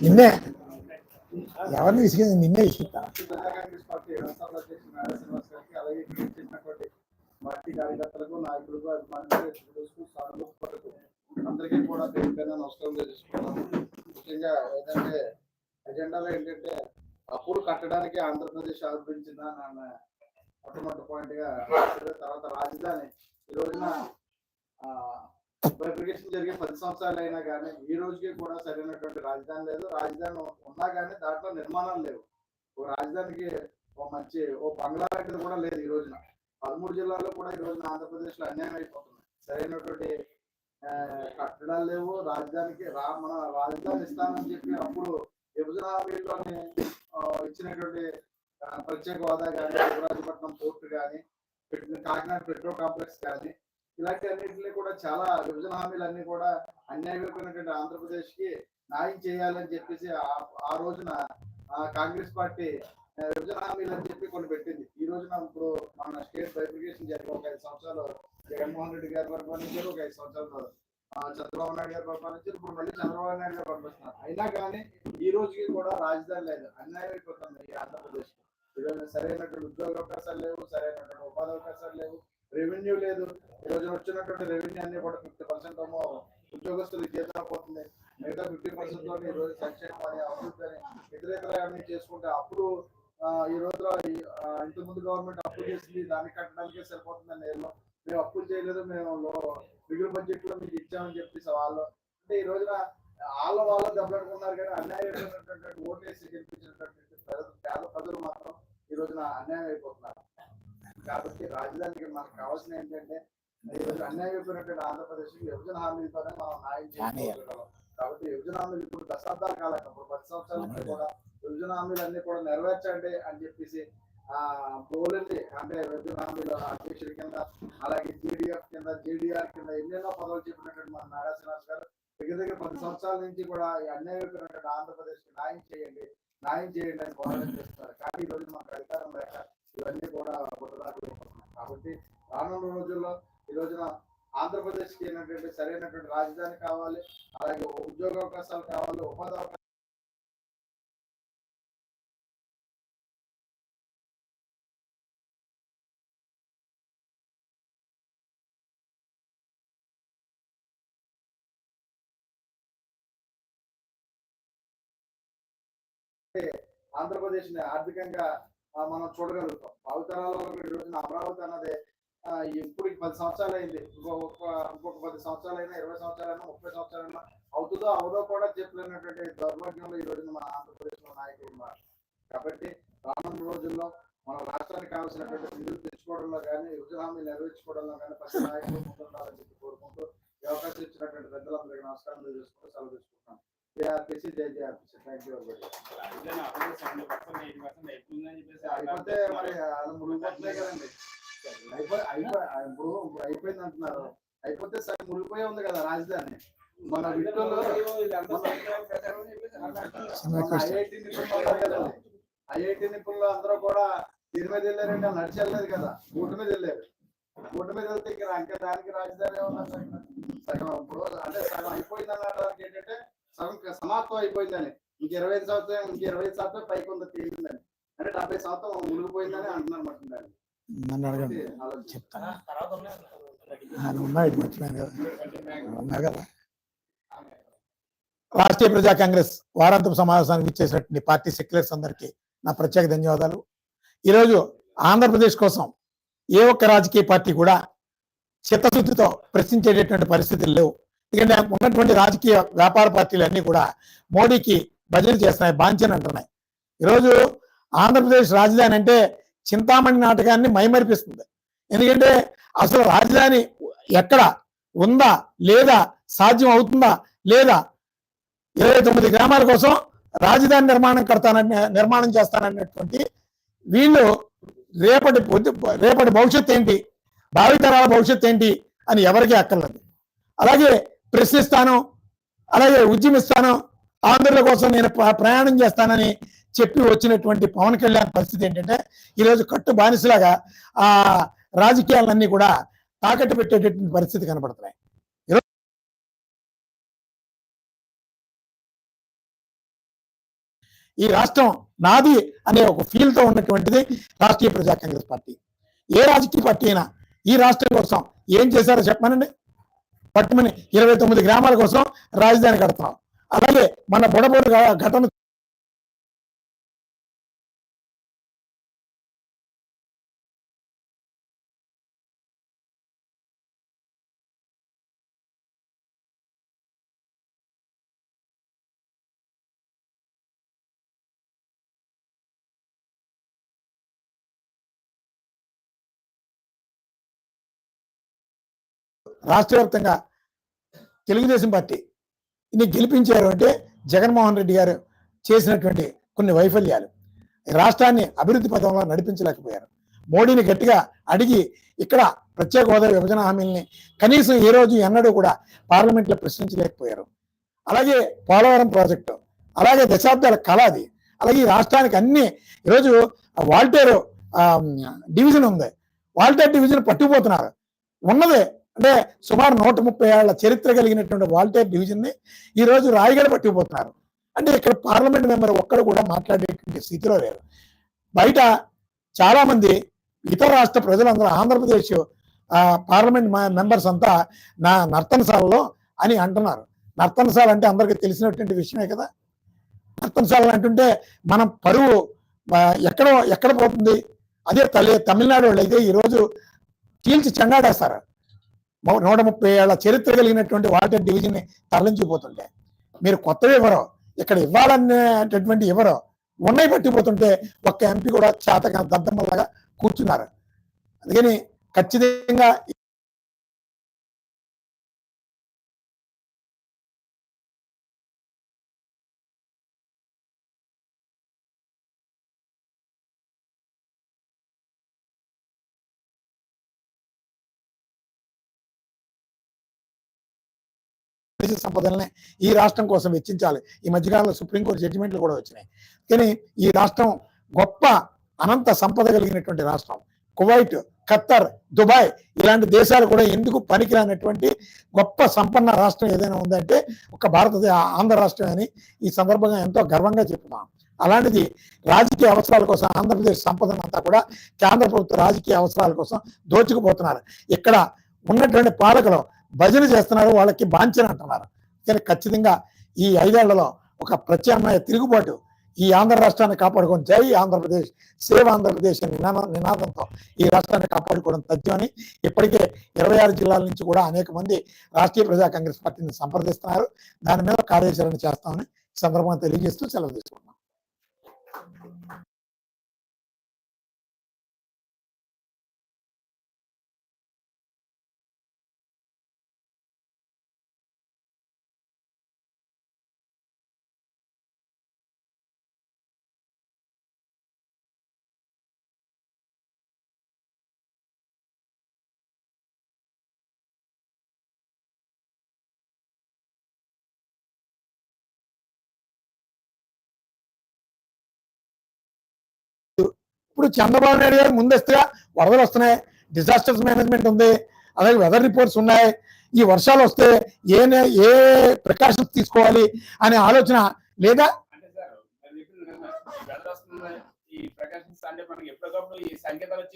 నిన్నే ఎవరిని విసిగింది నిన్నే విసిగిస్తా పార్టీ అలాగే కార్యకర్తలకు నాయకులకు అభిమానులకు సానుభూతులకు అందరికీ కూడా పేరు పైన నమస్కారం చేసుకున్నాను ముఖ్యంగా ఏంటంటే ఎజెండాలో ఏంటంటే అప్పులు కట్టడానికి ఆంధ్రప్రదేశ్ ఆరోపించిందా నాన్న మొట్టమొదటి పాయింట్గా తర్వాత రాజధాని ఈ రోజున వెరిఫికేషన్ జరిగే పది సంవత్సరాలు అయినా కానీ ఈ రోజుకి కూడా సరైనటువంటి రాజధాని లేదు. రాజధాని ఉన్నా కానీ దాంట్లో నిర్మాణాలు లేవు. ఓ రాజధానికి ఓ మంచి ఓ బంగ్లా లాంటిది కూడా లేదు ఈ రోజున. పదమూడు జిల్లాల్లో కూడా ఈ రోజున ఆంధ్రప్రదేశ్లో అన్యాయం అయిపోతుంది. సరైనటువంటి కట్టడాలు లేవు. రాజధానికి రా మన రాజధాని ఇస్తానని చెప్పి అప్పుడు విభజన హామీల్లోని ఇచ్చినటువంటి ప్రత్యేక హోదా కానీ శివరాజపట్నం పోర్టు కానీ పెట్టిన కాకినాడ పెట్రోల్ కాంప్లెక్స్ కానీ ఇలాంటి అన్నింటినీ కూడా చాలా విభజన హామీలన్నీ కూడా అన్యాయమైపోయినటువంటి ఆంధ్రప్రదేశ్కి న్యాయం చేయాలని చెప్పేసి ఆ- రోజున కాంగ్రెస్ పార్టీ విభజన హామీలు అని చెప్పి కొన్ని పెట్టింది. ఈ రోజున ఇప్పుడు మన స్టేట్ బైఫికేషన్ జరిగి ఒక ఐదు సంవత్సరాలు జగన్మోహన్ రెడ్డి గారు పరిపాలించారు ఒక ఐదు సంవత్సరాలు చంద్రబాబు నాయుడు గారు పరిపాలించారు ఇప్పుడు మళ్ళీ చంద్రబాబు నాయుడు గారు పంపిస్తున్నారు అయినా కానీ ఈ రోజుకి కూడా రాజధాని లేదు అన్యాయం అయిపోతుంది ఈ ఆంధ్రప్రదేశ్ సరైనటువంటి ఉద్యోగ అవకాశాలు లేవు సరైనటువంటి ఉపాధి అవకాశాలు లేవు రెవెన్యూ లేదు. ఈ రోజు వచ్చినటువంటి రెవెన్యూ అన్ని కూడా ఫిఫ్టీ పర్సెంట్ ఏమో ఉద్యోగస్తులకు జీతం పోతుంది. మిగతా ఫిఫ్టీ పర్సెంట్తో ఈ రోజు సంక్షేమం అని అభివృద్ధి అని ఇతర అన్ని చేసుకుంటే అప్పుడు ఈ రోజు ఇంతకుముందు ఇంత ముందు గవర్నమెంట్ అప్పు చేసింది దాన్ని కట్టడానికే సరిపోతుందని నేను మేము అప్పులు చేయలేదు. మేము లో- మిగులు బడ్జెట్లో మీకు ఇచ్చామని చెప్పేసి వాళ్ళు. అంటే ఈ రోజున వాళ్ళ వాళ్ళు దెబ్బలాడుకున్నారు కానీ అన్యాయమైనటువంటి ఓటేసి గెలిపించినటువంటి పేద ప్రజలు మాత్రం ఈ రోజున అన్యాయం అయిపోతున్నారు కాబట్టి రాజధానికి మనకు కావాల్సిన ఏంటంటే అన్యాయం అయిపోయినటువంటి ఆంధ్రప్రదేశ్ విభజన హామీలతోనే మనం న్యాయం చేసుకోగలం కాబట్టి విభజన హామీలు ఇప్పుడు దశాబ్దాల కాలం ఇప్పుడు పది సంవత్సరాల నుంచి కూడా విభజన హామీలు అన్ని కూడా నెరవేర్చండి అని చెప్పేసి ఆ బోలండి అంటే విభజన హామీలు అధ్యక్షుడి కింద అలాగే జీడిఎఫ్ కింద జీడిఆర్ కింద ఎన్నెన్నో పదవులు చెప్పినటువంటి మన నారా శ్రీనివాస్ గారు దగ్గర దగ్గర పది సంవత్సరాల నుంచి కూడా ఈ అన్యాయం అయిపోయినటువంటి ఆంధ్రప్రదేశ్ న్యాయం చేయండి న్యాయం చేయండి అని పోరాటం చేస్తున్నారు. కానీ ఈ రోజు మనకు అధికారం లేక ఇవన్నీ కూడా కాబట్టి రానున్న రోజుల్లో ఈ రోజున ఆంధ్రప్రదేశ్కి ఏంటంటే సరైనటువంటి రాజధాని కావాలి అలాగే ఉద్యోగ అవకాశాలు కావాలి ఉపాధి అవకాశాలు ఆంధ్రప్రదేశ్ని ఆర్థికంగా మనం చూడగలుగుతాం. భావితరాల వరకు ఈ రోజున అమరావతి అన్నది ఇప్పుడు పది సంవత్సరాలు అయింది ఇంకొక ఇంకొక పది సంవత్సరాలైనా ఇరవై సంవత్సరాలైనా ముప్పై సంవత్సరాలైనా అవుతుందో అవదో కూడా చెప్పలేనటువంటి దౌర్భాగ్యంలో ఈ రోజున మన ఆంధ్రప్రదేశ్లో నాయకులు ఉన్నారు. కాబట్టి రానున్న రోజుల్లో మన రాష్ట్రానికి కావాల్సినటువంటి నిధులు తెచ్చుకోవడంలో కానీ విభజన హామీలు నెరవేర్చుకోవడంలో కానీ ప్రతి నాయకులు ముందుండాలని చెప్పి కోరుకుంటూ ఈ అవకాశం ఇచ్చినటువంటి పెద్దలందరికీ నమస్కారం తెలియజేసుకుంటూ సెలవు తీసుకుంటున్నాను జేఆర్పిసి జై థ్యాంక్ యూ అయిపోతే మరి అది కదండి. అయిపోయి అయిపోయింది అంటున్నారు. అయిపోతే సరే మునిగిపోయే ఉంది కదా రాజధాని. మన విట్టోలో ఐఐటి నిపుణులు ఐఐటి నిపుణులు అందరూ కూడా దీని మీద వెళ్ళారంటే నడిచి వెళ్ళలేదు కదా. బూట్ మీద వెళ్ళారు. బూట్ మీద వెళ్తే ఇంకా దానికి రాజధాని ఏమన్నా సగం. ఇప్పుడు అంటే సగం అయిపోయింది అనడానికి ఏంటంటే సమాప్తం అయిపోయిందని. ఇంక ఇరవై ఐదు సంవత్సరం ఇంక ఇరవై ఐదు సంవత్సరం పైకి ఉంది తేలిందని అంటే డెబ్బై శాతం మునిగిపోయిందని అంటున్నారు మాట నన్ను అడగండి. ఆలోచించి. చెప్తాను ఆయన ఉన్నాడు మర్చిపోయాను కదా. ఉన్నారు కదా. రాష్ట్రీయ ప్రజా కాంగ్రెస్ వారాంతపు సమావేశానికి ఇచ్చేసినటువంటి పార్టీ సెక్యులర్స్ అందరికీ నా ప్రత్యేక ధన్యవాదాలు. ఈరోజు ఆంధ్రప్రదేశ్ కోసం ఏ ఒక్క రాజకీయ పార్టీ కూడా చిత్తశుద్ధితో ప్రశ్నించేటటువంటి పరిస్థితులు లేవు. ఎందుకంటే ఉన్నటువంటి రాజకీయ వ్యాపార పార్టీలు కూడా మోడీకి భజన చేస్తున్నాయి బాంఛన్ అంటున్నాయి. ఈరోజు ఆంధ్రప్రదేశ్ రాజధాని అంటే చింతామణి నాటకాన్ని మైమరిపిస్తుంది. ఎందుకంటే అసలు రాజధాని ఎక్కడ ఉందా లేదా సాధ్యం అవుతుందా లేదా? ఇరవై తొమ్మిది గ్రామాల కోసం రాజధాని నిర్మాణం కడతానని నిర్మాణం చేస్తానన్నటువంటి వీళ్ళు రేపటి రేపటి భవిష్యత్తు ఏంటి భావితరాల భవిష్యత్తు ఏంటి అని ఎవరికీ అక్కర్లేదు. అలాగే ప్రశ్నిస్తాను అలాగే ఉద్యమిస్తాను. ఆంధ్రుల కోసం నేను ప్ర- ప్రయాణం చేస్తానని చెప్పి వచ్చినటువంటి పవన్ కళ్యాణ్ పరిస్థితి ఏంటంటే ఈరోజు కట్టు బానిసలాగా ఆ రాజకీయాలన్నీ కూడా తాకట్టు పెట్టేటటువంటి పరిస్థితి కనబడుతున్నాయి. ఈ రాష్ట్రం నాది అనే ఒక ఫీల్తో ఉన్నటువంటిది రాష్ట్రీయ ప్రజా కాంగ్రెస్ పార్టీ. ఏ రాజకీయ పార్టీ అయినా ఈ రాష్ట్రం కోసం ఏం చేశారో చెప్పమనండి. పట్టుమని ఇరవై తొమ్మిది గ్రామాల కోసం రాజధాని కడతాం. అలాగే మన బుడబోడు ఘటన రాష్ట్ర వ్యాప్తంగా తెలుగుదేశం పార్టీ గెలిపించారు అంటే జగన్మోహన్ రెడ్డి గారు చేసినటువంటి కొన్ని వైఫల్యాలు. రాష్ట్రాన్ని అభివృద్ధి పథంలో నడిపించలేకపోయారు. మోడీని గట్టిగా అడిగి ఇక్కడ ప్రత్యేక హోదా విభజన హామీల్ని కనీసం ఏ రోజు ఎన్నడూ కూడా పార్లమెంట్లో ప్రశ్నించలేకపోయారు. అలాగే పోలవరం ప్రాజెక్టు అలాగే దశాబ్దాల కళ అది. అలాగే ఈ రాష్ట్రానికి అన్ని ఈరోజు వాల్టేరు డివిజన్ ఉంది. వాల్టేర్ డివిజన్ పట్టుకుపోతున్నారు. ఉన్నదే అంటే సుమారు నూట ముప్పై ఏళ్ళ చరిత్ర కలిగినటువంటి వాల్టేర్ డివిజన్ని ఈరోజు రోజు పట్టుకుపోతున్నారు అంటే ఇక్కడ పార్లమెంట్ మెంబర్ ఒక్కడు కూడా మాట్లాడేటువంటి స్థితిలో లేరు. బయట చాలా మంది ఇతర రాష్ట్ర ప్రజలందరూ ఆంధ్రప్రదేశ్ పార్లమెంట్ మెంబర్స్ అంతా నా నర్తనశాలలో అని అంటున్నారు. నర్తనశాల అంటే అందరికీ తెలిసినటువంటి విషయమే కదా. నర్తనశాల అంటుంటే మనం పరువు ఎక్కడ ఎక్కడ పోతుంది? అదే తల్లి తమిళనాడు వాళ్ళు అయితే ఈరోజు చీల్చి చెండాడేస్తారు నూట ముప్పై ఏళ్ళ చరిత్ర కలిగినటువంటి వాటర్ డివిజన్ని తరలించిపోతుంటే మీరు కొత్తవి ఇవ్వరు ఇక్కడ ఇవ్వాలనేటటువంటి ఎవరు ఉన్నాయి పట్టిపోతుంటే ఒక్క ఎంపీ కూడా చేతగా దద్దమ్మలాగా కూర్చున్నారు. అందుకని ఖచ్చితంగా దేశ సంపదల్ని ఈ రాష్ట్రం కోసం వెచ్చించాలి. ఈ మధ్యకాలంలో సుప్రీంకోర్టు జడ్జిమెంట్లు కూడా వచ్చినాయి. కానీ ఈ రాష్ట్రం గొప్ప అనంత సంపద కలిగినటువంటి రాష్ట్రం. కువైట్ ఖత్తర్ దుబాయ్ ఇలాంటి దేశాలు కూడా ఎందుకు పనికిరానటువంటి గొప్ప సంపన్న రాష్ట్రం ఏదైనా ఉందంటే ఒక భారతదేశ ఆంధ్ర రాష్ట్రం అని ఈ సందర్భంగా ఎంతో గర్వంగా చెప్తున్నాం అలాంటిది రాజకీయ అవసరాల కోసం ఆంధ్రప్రదేశ్ సంపదను అంతా కూడా కేంద్ర ప్రభుత్వ రాజకీయ అవసరాల కోసం దోచుకుపోతున్నారు. ఇక్కడ ఉన్నటువంటి పాలకులు భజన చేస్తున్నారు వాళ్ళకి బాంఛన అంటున్నారు. కానీ ఖచ్చితంగా ఈ ఐదేళ్ళలో ఒక ప్రత్యామ్నాయ తిరుగుబాటు ఈ ఆంధ్ర రాష్ట్రాన్ని కాపాడుకొని జై ఆంధ్రప్రదేశ్ సేవ్ ఆంధ్రప్రదేశ్ నినాద నినాదంతో ఈ రాష్ట్రాన్ని కాపాడుకోవడం తథ్యమని ఇప్పటికే ఇరవై ఆరు జిల్లాల నుంచి కూడా అనేక మంది రాష్ట్రీయ ప్రజా కాంగ్రెస్ పార్టీని సంప్రదిస్తున్నారు. దాని మీద కార్యాచరణ చేస్తామని సందర్భంగా తెలియజేస్తూ సెలవు తీసుకుంటున్నాం. ఇప్పుడు చంద్రబాబు నాయుడు గారు ముందస్తుగా వరదలు వస్తున్నాయి డిజాస్టర్స్ మేనేజ్మెంట్ ఉంది అలాగే వెదర్ రిపోర్ట్స్ ఉన్నాయి. ఈ వర్షాలు వస్తే ఏ నే- ఏ ప్రికాషన్స్ తీసుకోవాలి అనే ఆలోచన లేదా? ఈ ప్రకాశం అంటే మనకి ఎప్పటికప్పుడు ఈ సంకేతాలు వచ్చి